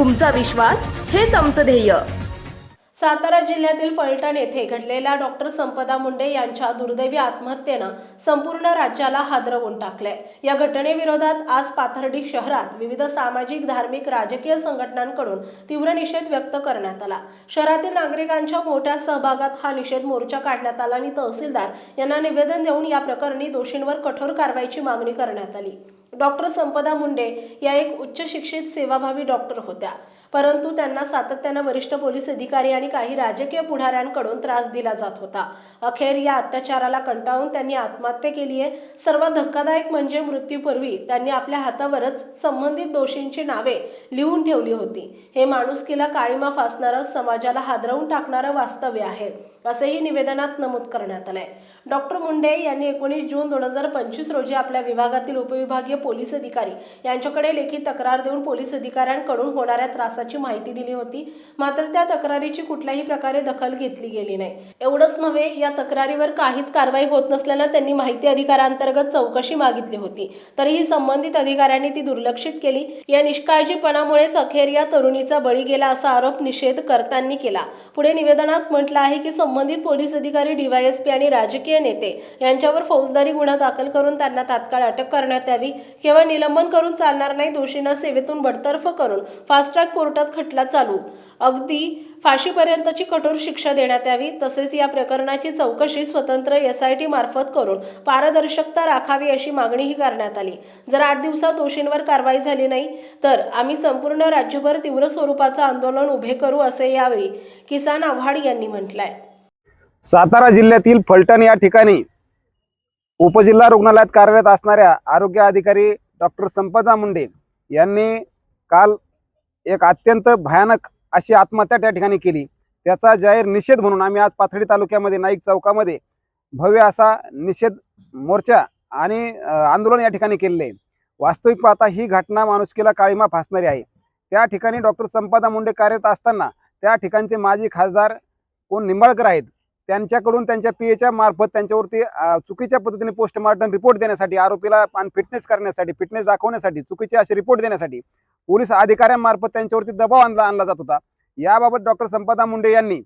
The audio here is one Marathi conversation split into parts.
तुमचा विश्वास हेच आमचं ध्येय. सातारा जिल्ह्यातील फलटण येथे घडलेल्या डॉक्टर संपदा मुंडे यांच्या दुर्दैवी आत्महत्येनं संपूर्ण राज्याला हादरवून टाकले या घटनेविरोधात आज पाथर्डी शहरात विविध सामाजिक धार्मिक राजकीय संघटनांकडून तीव्र निषेध व्यक्त करण्यात आला. शहरातील नागरिकांच्या मोठ्या सहभागात हा निषेध मोर्चा काढण्यात आला आणि तहसीलदार यांना निवेदन देऊन या प्रकरणी दोषींवर कठोर कारवाईची मागणी करण्यात आली. डॉक्टर संपदा मुंडे या एक उच्च शिक्षित सेवाभावी डॉक्टर होत्या. परंतु त्यांना सातत्यानं वरिष्ठ पोलीस अधिकारी आणि काही राजकीय पुढाऱ्यांकडून त्रास दिला जात होता. अखेर या अत्याचाराला कंटाळून त्यांनी आत्महत्या केली आहे. सर्वात धक्कादायक म्हणजे मृत्यूपूर्वी त्यांनी आपल्या हातावरच संबंधित दोषींची नावे लिहून ठेवली होती. हे माणुसकीला काळीमा फासणारं समाजाला हादरवून टाकणारं वास्तव्य आहे असेही निवेदनात नमूद करण्यात आलंय. डॉक्टर मुंडे यांनी एकोणीस जून दोन हजार पंचवीस रोजी आपल्या विभागातील उपविभागीय पोलीस अधिकारी. यांच्याकडे लेखी तक्रार देऊन पोलीस अधिकाऱ्यांकडून होणाऱ्या त्रासाची माहिती दिली होती. मात्र त्या तक्रारीची कुठल्याही प्रकारे दखल घेतली गेली नाही. एवढंच नव्हे या तक्रारीवर काहीच कारवाई होत नसल्यानं त्यांनी माहिती अधिकारांतर्गत चौकशी मागितली होती. तरीही संबंधित अधिकाऱ्यांनी ती दुर्लक्षित केली. या निष्काळजीपणामुळेच अखेर या तरुणीचा बळी गेला असा आरोप निषेधकर्त्यांनी केला. पुढे निवेदनात म्हटलं आहे की संबंधित पोलीस अधिकारी डीवायएसपी आणि राजकीय नेते यांच्यावर फौजदारी गुन्हा दाखल करून त्यांना तात्काळ अटक करण्यात यावी. केवळ निलंबन करून चालणार नाही दोषींना सेवेतून बडतर्फ करून फास्ट ट्रॅक कोर्टात खटला चालू. अगदी फाशीपर्यंतची कठोर शिक्षा देण्यात यावी तसेच या प्रकरणाची चौकशी स्वतंत्र एस आय टी मार्फत करून पारदर्शकता राखावी अशी मागणीही करण्यात आली. जर आठ दिवसात दोषींवर कारवाई झाली नाही तर आम्ही संपूर्ण राज्यभर तीव्र स्वरूपाचं आंदोलन उभे करू असे यावेळी किसान आव्हाड यांनी म्हटलंय. सातारा जिल्ह्यातील फलटण या ठिकाणी उपजिल्हा रुग्णालयात कार्यरत असणाऱ्या आरोग्य अधिकारी डॉक्टर संपदा मुंडे यांनी काल एक अत्यंत भयानक अशी आत्महत्या त्या ठिकाणी केली. त्याचा जाहीर निषेध म्हणून आम्ही आज पाथर्डी तालुक्यामध्ये नाईक चौकामध्ये भव्य असा निषेध मोर्चा आणि आंदोलन या ठिकाणी केलेले आहे. वास्तविक पाहता ही घटना माणुसकीला काळीमा फासणारी आहे. त्या ठिकाणी डॉक्टर संपदा मुंडे कार्यरत असताना त्या ठिकाणचे माजी खासदार कोण निंबाळकर आहेत? त्यांच्याकडून त्यांच्या पी एच्या मार्फत त्यांच्यावरती चुकीच्या पद्धतीने पोस्टमार्टम रिपोर्ट देण्यासाठी आरोपीला फिटनेस करण्यासाठी फिटनेस दाखवण्यासाठी चुकीचे असे रिपोर्ट देण्यासाठी पोलीस अधिकाऱ्यांमार्फत त्यांच्यावरती दबाव आणला आणला जात होता. याबाबत डॉक्टर संपदा मुंडे यांनी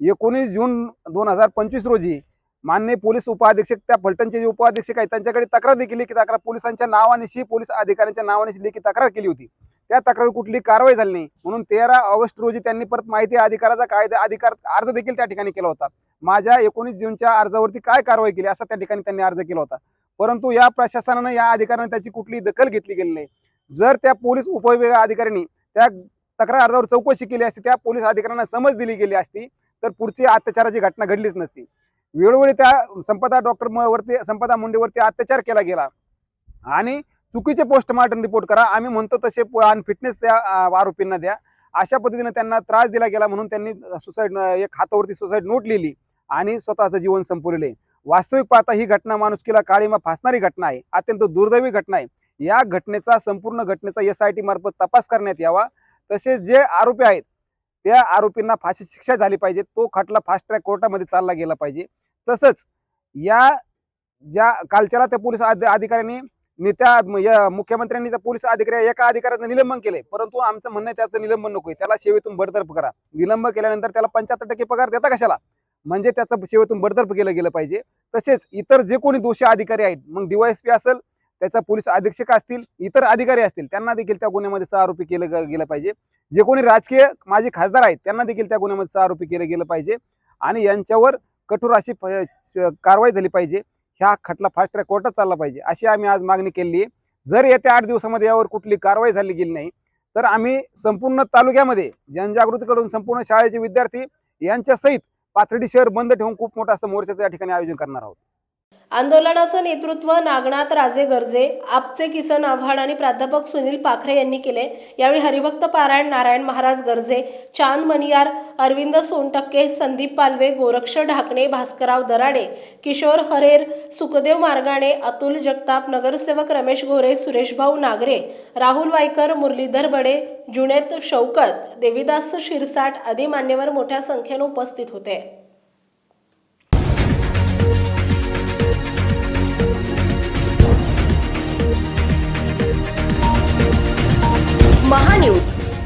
एकोणीस जून दोन हजार पंचवीस रोजी मान्य पोलीस उपअधीक्षक त्या फलटणचे जे उपअधीक्षक आहेत त्यांच्याकडे तक्रार देखील लेखी तक्रार पोलिसांच्या नावानिशी पोलीस अधिकाऱ्यांच्या नावानिशी लेखी तक्रार केली होती. त्या तक्रार कुठली कारवाई झाली नाही. म्हणून तेरा ऑगस्ट रोजी त्यांनी परत माहिती अधिकाराचा कायदा अधिकार अर्ज देखील त्या ठिकाणी केला होता. माझ्या एकोणीस जूनच्या अर्जावरती काय कारवाई केली असा त्या ठिकाणी त्यांनी अर्ज केला होता. परंतु या प्रशासनानं या अधिकाऱ्यानं त्याची कुठली दखल घेतली गेली नाही. जर त्या पोलीस उपविभाग अधिकाऱ्यांनी त्या तक्रार अर्जावर चौकशी केली असती त्या पोलीस अधिकाऱ्यांना समज दिली गेली असती तर पुढची अत्याचाराची घटना घडलीच नसती. वेळोवेळी त्या संपदा डॉक्टर वरती संपदा मुंडेवरती अत्याचार केला गेला. आणि चुकीचे पोस्टमार्टम रिपोर्ट करा आम्ही म्हणतो तसे आणि फिटनेस त्या आरोपींना द्या. अशा पद्धतीने त्यांना त्रास दिला गेला म्हणून त्यांनी सुसाईड एक हातावरती सुसाईड नोट लिहिली. आणि स्वतःचं जीवन संपवलेले वास्तविक पाहता ही घटना माणुसकीला काळीमा फासणारी घटना आहे. अत्यंत दुर्दैवी घटना आहे. या घटनेचा संपूर्ण घटनेचा एस आय टी मार्फत तपास करण्यात यावा. तसेच जे आरोपी आहेत त्या आरोपींना फाशी शिक्षा झाली पाहिजे. तो खटला फास्ट ट्रॅक कोर्टामध्ये चालला गेला पाहिजे. तसंच या ज्या कालच्याला त्या पोलीस अधिकाऱ्यांनी नेत्या या मुख्यमंत्र्यांनी त्या पोलीस अधिकारी एका अधिकाऱ्याचं निलंबन केले परंतु आमचं म्हणणं त्याचं निलंबन आहे त्याला सेवेतून बडतर्फ करा. निलंबन केल्यानंतर त्याला पंच्याहत्तर टक्के पगार देता कशाला? म्हणजे त्याचं सेवेतून बडतर्फ केलं गेलं पाहिजे. तसेच इतर जे कोणी दोषी अधिकारी आहेत मग डीवायएसपी असेल त्याचा पोलीस अधीक्षक असतील इतर अधिकारी असतील त्यांना देखील त्या गुन्ह्यामध्ये सह आरोपी केलं गेलं पाहिजे. जे कोणी राजकीय माझे खासदार आहेत त्यांना देखील त्या गुन्ह्यामध्ये सह आरोपी केलं गेलं पाहिजे. आणि यांच्यावर कठोर अशी कारवाई झाली पाहिजे. ह्या खटला फास्ट ट्रॅक कोर्टात चालला पाहिजे. अशी आम्ही आज मागणी केली आहे. जर येत्या आठ दिवसामध्ये यावर कुठली कारवाई झाली गेली नाही तर आम्ही संपूर्ण तालुक्यामध्ये जनजागृतीकडून संपूर्ण शाळेचे विद्यार्थी यांच्या सहित पाथर्डी शहर बंद ठेवून खूप मोठं असं मोर्चाचं या ठिकाणी आयोजन करणार आहोत. आंदोलनाचं नेतृत्व नागनाथ राजे गर्जे आपचे किसन आव्हाड आणि प्राध्यापक सुनील पाखरे यांनी केले. यावेळी हरिभक्त पारायण नारायण महाराज गर्जे चांद मनियार अरविंद सोनटक्के संदीप पालवे गोरक्ष ढाकणे भास्करराव दराडे किशोर हरेर सुखदेव मार्गाणे अतुल जगताप नगरसेवक रमेश घोरे सुरेशभाऊ नागरे राहुल वायकर मुरलीधर बडे जुनेत शौकत देविदास शिरसाट आदी मान्यवर मोठ्या संख्येने उपस्थित होते.